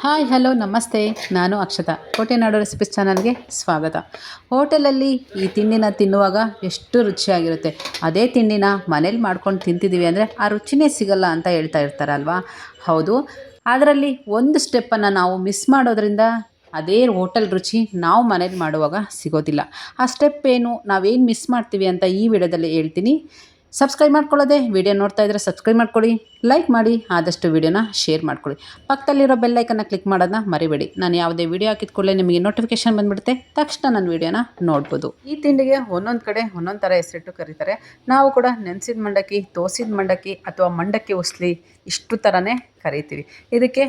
Hi, hello, ನಮಸ್ತೆ. ನಾನು ಅಕ್ಷತಾ. ಕೋಟೆನಾಡು recipes ಚಾನಲ್ಗೆ ಸ್ವಾಗತ. ಹೋಟೆಲಲ್ಲಿ ಈ ತಿಂಡಿನ ತಿನ್ನುವಾಗ ಎಷ್ಟು ರುಚಿಯಾಗಿರುತ್ತೆ. ಅದೇ ತಿಂಡಿನ ಮನೇಲಿ ಮಾಡ್ಕೊಂಡು ತಿಂತಿದ್ದೀವಿ ಅಂದರೆ ಆ ರುಚಿನೇ ಸಿಗಲ್ಲ ಅಂತ ಹೇಳ್ತಾ ಇರ್ತಾರಲ್ವಾ? ಹೌದು. ಅದರಲ್ಲಿ ಒಂದು ಸ್ಟೆಪ್ಪನ್ನು ನಾವು ಮಿಸ್ ಮಾಡೋದ್ರಿಂದ ಅದೇ ಹೋಟೆಲ್ ರುಚಿ ನಾವು ಮನೇಲಿ ಮಾಡುವಾಗ ಸಿಗೋದಿಲ್ಲ. ಆ ಸ್ಟೆಪ್ ಏನು? ನಾವೇನು ಮಿಸ್ ಮಾಡ್ತೀವಿ ಅಂತ ಈ ವಿಡಿಯೋದಲ್ಲಿ ಹೇಳ್ತೀನಿ. ಸಬ್ಸ್ಕ್ರೈಬ್ ಮಾಡ್ಕೊಳ್ಳೋದೆ ವಿಡಿಯೋ ನೋಡ್ತಾ ಇದ್ದರೆ ಸಬ್ಸ್ಕ್ರೈಬ್ ಮಾಡ್ಕೊಳ್ಳಿ ಲೈಕ್ ಮಾಡಿ, ಆದಷ್ಟು ವಿಡಿಯೋನ ಶೇರ್ ಮಾಡ್ಕೊಳ್ಳಿ. ಪಕ್ಕದಲ್ಲಿರೋ ಬೆಲ್ಲೈಕನ್ನ ಕ್ಲಿಕ್ ಮಾಡೋದನ್ನ ಮರಿಬೇಡಿ. ನಾನು ಯಾವುದೇ ವಿಡಿಯೋ ಹಾಕಿದ ಕೂಡಲೇ ನಿಮಗೆ ನೋಟಿಫಿಕೇಶನ್ ಬಂದುಬಿಡುತ್ತೆ. ತಕ್ಷಣ ನನ್ನ ವಿಡಿಯೋನ ನೋಡ್ಬೋದು. ಈ ತಿಂಡಿಗೆ ಒಂದೊಂದು ಕಡೆ ಒಂದೊಂದು ಥರ ಹೆಸರಿಟ್ಟು ಕರೀತಾರೆ. ನಾವು ಕೂಡ ನೆನೆಸಿದ ಮಂಡಕ್ಕಿ, ತೋಸಿದ ಮಂಡಕ್ಕಿ ಅಥವಾ ಮಂಡಕ್ಕಿ ಉಸ್ಲಿ ಇಷ್ಟು ಥರನೇ ಕರಿತೀವಿ. ಇದಕ್ಕೆ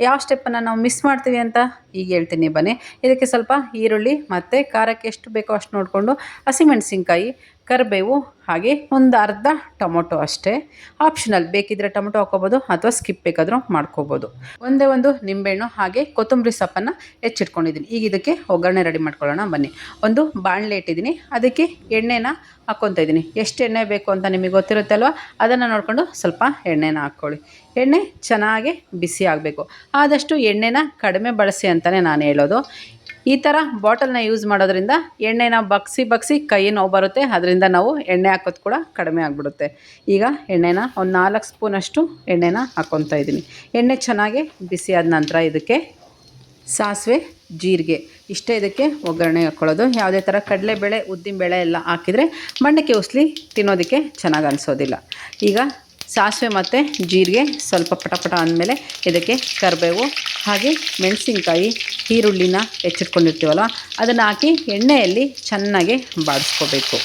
ಯಾವ ಸ್ಟೆಪ್ಪನ್ನು ನಾವು ಮಿಸ್ ಮಾಡ್ತೀವಿ ಅಂತ ಈಗ ಹೇಳ್ತೀನಿ ಬನ್ನಿ. ಇದಕ್ಕೆ ಸ್ವಲ್ಪ ಈರುಳ್ಳಿ ಮತ್ತು ಖಾರಕ್ಕೆ ಎಷ್ಟು ಬೇಕೋ ಅಷ್ಟು ನೋಡಿಕೊಂಡು ಹಸಿಮೆಣಸಿನ್ಕಾಯಿ ಕರಿಬೇವು, ಹಾಗೆ ಒಂದು ಅರ್ಧ ಟೊಮೊಟೊ ಅಷ್ಟೇ. ಆಪ್ಷನಲ್ ಬೇಕಿದ್ದರೆ ಟೊಮೊಟೊ ಹಾಕ್ಕೋಬೋದು, ಅಥವಾ ಸ್ಕಿಪ್ ಬೇಕಾದರೂ ಮಾಡ್ಕೋಬೋದು. ಒಂದೇ ಒಂದು ನಿಂಬೆಹಣ್ಣು, ಹಾಗೆ ಕೊತ್ತಂಬರಿ ಸೊಪ್ಪನ್ನು ಹೆಚ್ಚಿಟ್ಕೊಂಡಿದ್ದೀನಿ. ಈಗ ಇದಕ್ಕೆ ಒಗ್ಗರಣೆ ರೆಡಿ ಮಾಡ್ಕೊಳ್ಳೋಣ, ಬನ್ನಿ. ಒಂದು ಬಾಣಲೆ ಇಟ್ಟಿದ್ದೀನಿ. ಅದಕ್ಕೆ ಎಣ್ಣೆನ ಹಾಕ್ಕೊತ ಇದ್ದೀನಿ. ಎಷ್ಟು ಎಣ್ಣೆ ಬೇಕು ಅಂತ ನಿಮಗೆ ಗೊತ್ತಿರುತ್ತೆ ಅಲ್ವಾ? ಅದನ್ನು ನೋಡಿಕೊಂಡು ಸ್ವಲ್ಪ ಎಣ್ಣೆನ ಹಾಕ್ಕೊಳ್ಳಿ. ಎಣ್ಣೆ ಚೆನ್ನಾಗಿ ಬಿಸಿ ಆಗಬೇಕು. ಆದಷ್ಟು ಎಣ್ಣೆನ ಕಡಿಮೆ ಬಳಸಿ ಅಂತಲೇ ನಾನು ಹೇಳೋದು. ಈ ಥರ ಬಾಟಲ್ನ ಯೂಸ್ ಮಾಡೋದ್ರಿಂದ ಎಣ್ಣೆನ ಬಗ್ಸಿ ಬಗ್ಸಿ ಕೈ ನೋವು ಬರುತ್ತೆ. ಅದರಿಂದ ನಾವು ಎಣ್ಣೆ ಹಾಕೋದು ಕೂಡ ಕಡಿಮೆ ಆಗಿಬಿಡುತ್ತೆ. ಈಗ ಎಣ್ಣೆನ ಒಂದು ನಾಲ್ಕು ಸ್ಪೂನಷ್ಟು ಎಣ್ಣೆನ ಹಾಕ್ಕೊತಾ ಇದ್ದೀನಿ. ಎಣ್ಣೆ ಚೆನ್ನಾಗಿ ಬಿಸಿ ಆದ ನಂತರ ಇದಕ್ಕೆ ಸಾಸಿವೆ, ಜೀರಿಗೆ, ಇಷ್ಟೇ ಇದಕ್ಕೆ ಒಗ್ಗರಣೆ ಹಾಕ್ಕೊಳ್ಳೋದು ಯಾವುದೇ ಥರ ಕಡಲೆಬೇಳೆ, ಉದ್ದಿನಬೇಳೆ ಎಲ್ಲ ಹಾಕಿದರೆ ಮಂಡಕ್ಕಿ ಉಸ್ಲಿ ತಿನ್ನೋದಕ್ಕೆ ಚೆನ್ನಾಗಿ ಅನಿಸೋದಿಲ್ಲ. ಈಗ ಸಾಸಿವೆ ಮತ್ತು ಜೀರಿಗೆ ಸ್ವಲ್ಪ ಪಟಪಟ ಅಂದಮೇಲೆ ಇದಕ್ಕೆ ಕರಿಬೇವು ಹಾಗೆ ಮೆಣಸಿನ್ಕಾಯಿ, ಈರುಳ್ಳಿನ ಹೆಚ್ಚಿಟ್ಕೊಂಡಿರ್ತೀವಲ್ಲ ಅದನ್ನು ಹಾಕಿ ಎಣ್ಣೆಯಲ್ಲಿ ಚೆನ್ನಾಗಿ ಬಾಡಿಸ್ಕೋಬೇಕು.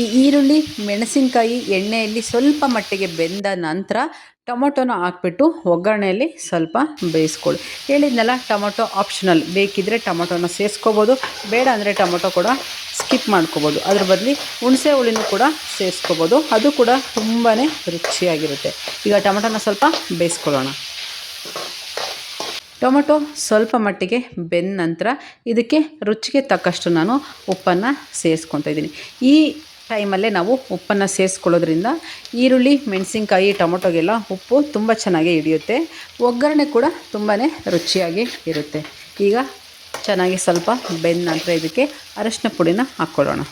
ಈ ಈರುಳ್ಳಿ, ಮೆಣಸಿನಕಾಯಿ ಎಣ್ಣೆಯಲ್ಲಿ ಸ್ವಲ್ಪ ಮಟ್ಟಿಗೆ ಬೆಂದ ನಂತರ ಟೊಮೊಟೊನ ಹಾಕ್ಬಿಟ್ಟು ಒಗ್ಗರಣೆಯಲ್ಲಿ ಸ್ವಲ್ಪ ಬೇಯಿಸ್ಕೊಳ್ಳಿ. ಹೇಳಿದ್ನಲ್ಲ, ಟೊಮೊಟೊ ಆಪ್ಷನಲ್ ಬೇಕಿದ್ದರೆ ಟೊಮೊಟೊನ ಸೇರಿಸ್ಕೋಬೋದು ಬೇಡ ಅಂದರೆ ಟೊಮೊಟೊ ಕೂಡ ಸ್ಕಿಪ್ ಮಾಡ್ಕೋಬೋದು. ಅದ್ರ ಬದಲು ಹುಣಸೆ ಹುಳಿನೂ ಕೂಡ ಸೇರಿಸ್ಕೋಬೋದು ಅದು ಕೂಡ ತುಂಬಾ ರುಚಿಯಾಗಿರುತ್ತೆ. ಈಗ ಟೊಮೊಟೊನ ಸ್ವಲ್ಪ ಬೇಯಿಸ್ಕೊಳ್ಳೋಣ. ಟೊಮೊಟೊ ಸ್ವಲ್ಪ ಮಟ್ಟಿಗೆ ಬೆಂದ ನಂತರ ಇದಕ್ಕೆ ರುಚಿಗೆ ತಕ್ಕಷ್ಟು ನಾನು ಉಪ್ಪನ್ನು ಸೇರಿಸ್ಕೊತಾ ಇದ್ದೀನಿ. ಈ ಟೈಮಲ್ಲೇ ನಾವು ಉಪ್ಪನ್ನು ಸೇರಿಸ್ಕೊಳ್ಳೋದ್ರಿಂದ ಈರುಳ್ಳಿ, ಮೆಣಸಿನ್ಕಾಯಿ, ಟೊಮೊಟೊಗೆಲ್ಲ ಉಪ್ಪು ತುಂಬ ಚೆನ್ನಾಗಿ ಹಿಡಿಯುತ್ತೆ. ಒಗ್ಗರಣೆ ಕೂಡ ತುಂಬಾ ರುಚಿಯಾಗಿ ಇರುತ್ತೆ. ಈಗ ಚೆನ್ನಾಗಿ ಸ್ವಲ್ಪ ಬೆಂದ ನಂತರ ಇದಕ್ಕೆ ಅರಶಿನ ಪುಡಿನ ಹಾಕ್ಕೊಳ್ಳೋಣ.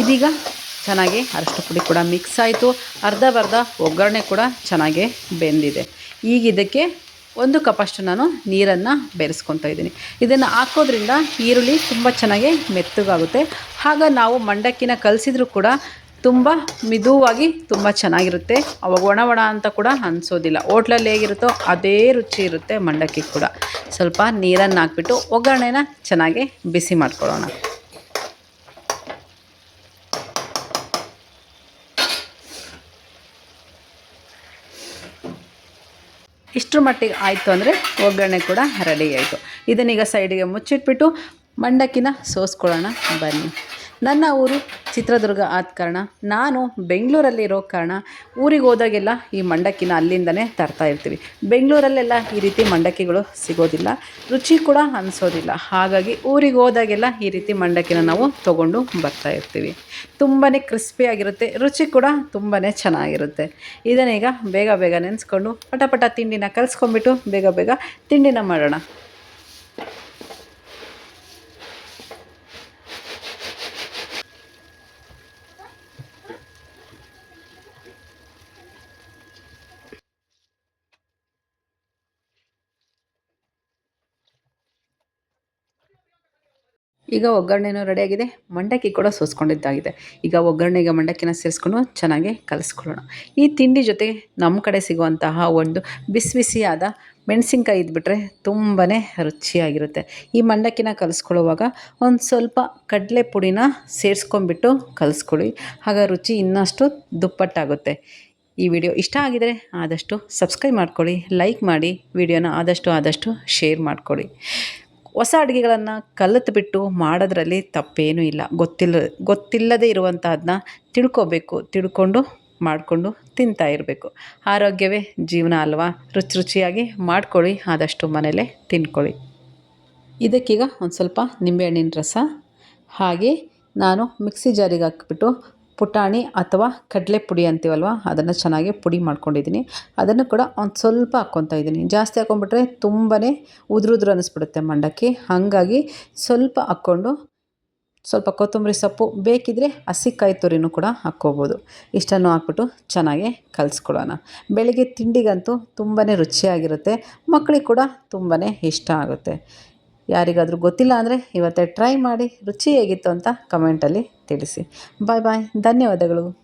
ಇದೀಗ ಚೆನ್ನಾಗಿ ಅರಶಿನ ಪುಡಿ ಕೂಡ ಮಿಕ್ಸ್ ಆಯಿತು. ಅರ್ಧ ಬರ್ಧ ಒಗ್ಗರಣೆ ಕೂಡ ಚೆನ್ನಾಗಿ ಬೆಂದಿದೆ. ಈಗ ಇದಕ್ಕೆ ಒಂದು ಕಪ್ಪಷ್ಟು ನಾನು ನೀರನ್ನು ಬೆರೆಸ್ಕೊತಾ ಇದ್ದೀನಿ. ಇದನ್ನು ಹಾಕೋದ್ರಿಂದ ಈರುಳ್ಳಿ ತುಂಬ ಚೆನ್ನಾಗಿ ಮೆತ್ತಗಾಗುತ್ತೆ. ಆಗ ನಾವು ಮಂಡಕ್ಕಿನ ಕಲಸಿದ್ರೂ ಕೂಡ ತುಂಬ ಮಿದುವಾಗಿ ತುಂಬ ಚೆನ್ನಾಗಿರುತ್ತೆ. ಅವಾಗ ಒಣ ಒಣ ಅಂತ ಕೂಡ ಅನಿಸೋದಿಲ್ಲ. ಹೋಟ್ಲಲ್ಲಿ ಹೇಗಿರುತ್ತೋ ಅದೇ ರುಚಿ ಇರುತ್ತೆ ಮಂಡಕ್ಕಿ ಕೂಡ. ಸ್ವಲ್ಪ ನೀರನ್ನು ಹಾಕ್ಬಿಟ್ಟು ಒಗ್ಗರಣೆನ ಚೆನ್ನಾಗಿ ಬಿಸಿ ಮಾಡ್ಕೊಳ್ಳೋಣ. ಇಷ್ಟರ ಮಟ್ಟಿಗೆ ಆಯಿತು ಅಂದರೆ ಒಗ್ಗರಣೆ ಕೂಡ ರೆಡಿ ಆಯಿತು. ಇದನ್ನೀಗ ಸೈಡಿಗೆ ಮುಚ್ಚಿಟ್ಬಿಟ್ಟು ಮಂಡಕ್ಕಿನ ಸೋಸ್ಕೊಳ್ಳೋಣ. ಬನ್ನಿ. ನನ್ನ ಊರು ಚಿತ್ರದುರ್ಗ ಆದ ಕಾರಣ, ನಾನು ಬೆಂಗಳೂರಲ್ಲಿರೋ ಕಾರಣ ಊರಿಗೆ ಹೋದಾಗೆಲ್ಲ ಈ ಮಂಡಕ್ಕಿನ ಅಲ್ಲಿಂದನೇ ತರ್ತಾ ಇರ್ತೀವಿ. ಬೆಂಗಳೂರಲ್ಲೆಲ್ಲ ಈ ರೀತಿ ಮಂಡಕ್ಕಿಗಳು ಸಿಗೋದಿಲ್ಲ, ರುಚಿ ಕೂಡ ಅನಿಸೋದಿಲ್ಲ. ಹಾಗಾಗಿ ಊರಿಗೆ ಹೋದಾಗೆಲ್ಲ ಈ ರೀತಿ ಮಂಡಕ್ಕಿನ ನಾವು ತೊಗೊಂಡು ಬರ್ತಾ ಇರ್ತೀವಿ. ತುಂಬಾ ಕ್ರಿಸ್ಪಿಯಾಗಿರುತ್ತೆ ರುಚಿ ಕೂಡ ತುಂಬಾ ಚೆನ್ನಾಗಿರುತ್ತೆ. ಇದನ್ನೀಗ ಬೇಗ ಬೇಗ ನೆನೆಸ್ಕೊಂಡು ಪಟ ಪಟ ತಿಂಡಿನ ಕಲಿಸ್ಕೊಂಡ್ಬಿಟ್ಟು ಬೇಗ ಬೇಗ ತಿಂಡಿನ ಮಾಡೋಣ. ಈಗ ಒಗ್ಗರಣೆನೂ ರೆಡಿಯಾಗಿದೆ ಮಂಡಕ್ಕಿ ಕೂಡ ಸೋಸ್ಕೊಂಡಿದ್ದಾಗಿದೆ. ಈಗ ಒಗ್ಗರಣೆಗೆ ಮಂಡಕ್ಕಿನ ಸೇರಿಸ್ಕೊಂಡು ಚೆನ್ನಾಗಿ ಕಲಿಸ್ಕೊಳ್ಳೋಣ. ಈ ತಿಂಡಿ ಜೊತೆಗೆ ನಮ್ಮ ಕಡೆ ಸಿಗುವಂತಹ ಒಂದು ಬಿಸಿ ಬಿಸಿಯಾದ ಮೆಣಸಿನ್ಕಾಯಿ ಇದ್ಬಿಟ್ರೆ ತುಂಬಾ ರುಚಿಯಾಗಿರುತ್ತೆ. ಈ ಮಂಡಕ್ಕಿನ ಕಲಿಸ್ಕೊಳ್ಳುವಾಗ ಒಂದು ಸ್ವಲ್ಪ ಕಡಲೆ ಪುಡಿನ ಸೇರಿಸ್ಕೊಂಡ್ಬಿಟ್ಟು ಕಲಿಸ್ಕೊಳ್ಳಿ. ಆಗ ರುಚಿ ಇನ್ನಷ್ಟು ದುಪ್ಪಟ್ಟಾಗುತ್ತೆ. ಈ ವಿಡಿಯೋ ಇಷ್ಟ ಆಗಿದರೆ ಆದಷ್ಟು ಸಬ್ಸ್ಕ್ರೈಬ್ ಮಾಡ್ಕೊಳ್ಳಿ, ಲೈಕ್ ಮಾಡಿ, ವಿಡಿಯೋನ ಆದಷ್ಟು ಆದಷ್ಟು ಶೇರ್ ಮಾಡ್ಕೊಳ್ಳಿ. ಹೊಸ ಅಡುಗೆಗಳನ್ನು ಕಲಿತ್ಬಿಟ್ಟು ಮಾಡೋದ್ರಲ್ಲಿ ತಪ್ಪೇನೂ ಇಲ್ಲ. ಗೊತ್ತಿಲ್ಲ ಗೊತ್ತಿಲ್ಲದೇ ಇರುವಂತಹದನ್ನ ತಿಳ್ಕೊಬೇಕು, ತಿಳ್ಕೊಂಡು ಮಾಡಿಕೊಂಡು ತಿಂತಾ ಇರಬೇಕು. ಆರೋಗ್ಯವೇ ಜೀವನ ಅಲ್ವಾ? ರುಚಿ ರುಚಿಯಾಗಿ ಮಾಡ್ಕೊಳ್ಳಿ, ಆದಷ್ಟು ಮನೇಲೇ ತಿನ್ಕೊಳ್ಳಿ. ಇದಕ್ಕೀಗ ಒಂದು ಸ್ವಲ್ಪ ನಿಂಬೆಹಣ್ಣಿನ ರಸ, ಹಾಗೆ ನಾನು ಮಿಕ್ಸಿ ಜಾರಿಗೆ ಹಾಕ್ಬಿಟ್ಟು ಪುಟಾಣಿ ಅಥವಾ ಕಡಲೆ ಪುಡಿ ಅಂತೀವಲ್ವ? ಅದನ್ನು ಚೆನ್ನಾಗಿ ಪುಡಿ ಮಾಡ್ಕೊಂಡಿದ್ದೀನಿ. ಅದನ್ನು ಕೂಡ ಒಂದು ಸ್ವಲ್ಪ ಹಾಕ್ಕೊತಾ ಇದ್ದೀನಿ. ಜಾಸ್ತಿ ಹಾಕ್ಕೊಂಬಿಟ್ರೆ ತುಂಬಾ ಉದುರು ಅನ್ನಿಸ್ಬಿಡುತ್ತೆ ಮಂಡಕ್ಕಿ. ಹಾಗಾಗಿ ಸ್ವಲ್ಪ ಹಾಕ್ಕೊಂಡು ಸ್ವಲ್ಪ ಕೊತ್ತಂಬರಿ ಸೊಪ್ಪು ಬೇಕಿದ್ದರೆ ಹಸಿಕಾಯಿ ತುರಿನೂ ಕೂಡ ಹಾಕ್ಕೋಬೋದು. ಇಷ್ಟನ್ನು ಹಾಕ್ಬಿಟ್ಟು ಚೆನ್ನಾಗಿ ಕಲಿಸ್ಕೊಳ್ಳೋಣ ಬೆಳಗ್ಗೆ ತಿಂಡಿಗಂತೂ ತುಂಬಾ ರುಚಿಯಾಗಿರುತ್ತೆ. ಮಕ್ಕಳಿಗೆ ಕೂಡ ತುಂಬಾ ಇಷ್ಟ ಆಗುತ್ತೆ. ಯಾರಿಗಾದರೂ ಗೊತ್ತಿಲ್ಲ ಅಂದರೆ ಇವತ್ತೇ ಟ್ರೈ ಮಾಡಿ ರುಚಿ ಹೇಗಿತ್ತು ಅಂತ ಕಮೆಂಟಲ್ಲಿ ತಿಳಿಸಿ. ಬಾಯ್ ಬಾಯ್. ಧನ್ಯವಾದಗಳು.